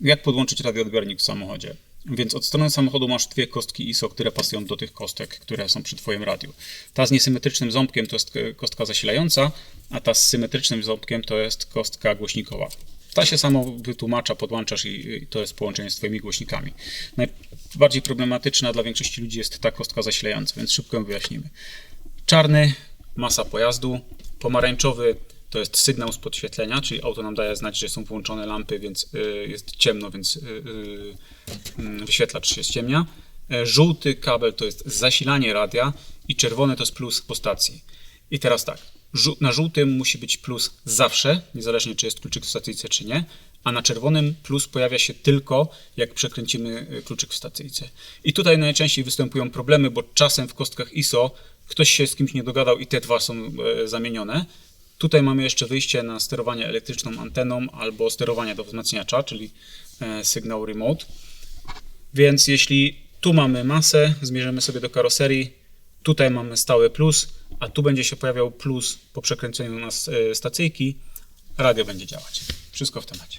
Jak podłączyć radioodbiornik w samochodzie? Więc od strony samochodu masz dwie kostki ISO, które pasują do tych kostek, które są przy Twoim radiu. Ta z niesymetrycznym ząbkiem to jest e, kostka zasilająca, a ta z symetrycznym ząbkiem to jest kostka głośnikowa. Ta się samo wytłumacza, podłączasz i, i to jest połączenie z Twoimi głośnikami. Najbardziej problematyczna dla większości ludzi jest ta kostka zasilająca, więc szybko ją wyjaśnimy. Czarny, masa pojazdu, pomarańczowy to jest sygnał z podświetlenia, czyli auto nam daje znać, że są włączone lampy, więc y, jest ciemno, więc y, y, y, wyświetlacz się ściemnia. E, Żółty kabel to jest zasilanie radia i czerwony to jest plus po stacji. I teraz tak, na żółtym musi być plus zawsze, niezależnie czy jest kluczyk w stacyjce czy nie, a na czerwonym plus pojawia się tylko jak przekręcimy kluczyk w stacyjce. I tutaj najczęściej występują problemy, bo czasem w kostkach ISO ktoś się z kimś nie dogadał i te dwa są e, zamienione. Tutaj mamy jeszcze wyjście na sterowanie elektryczną anteną albo sterowanie do wzmacniacza, czyli e, sygnał remote. Więc jeśli tu mamy masę, zmierzymy sobie do karoserii, tutaj mamy stały plus, a tu będzie się pojawiał plus po przekręceniu na s- e, stacyjki, radio będzie działać. Wszystko w temacie.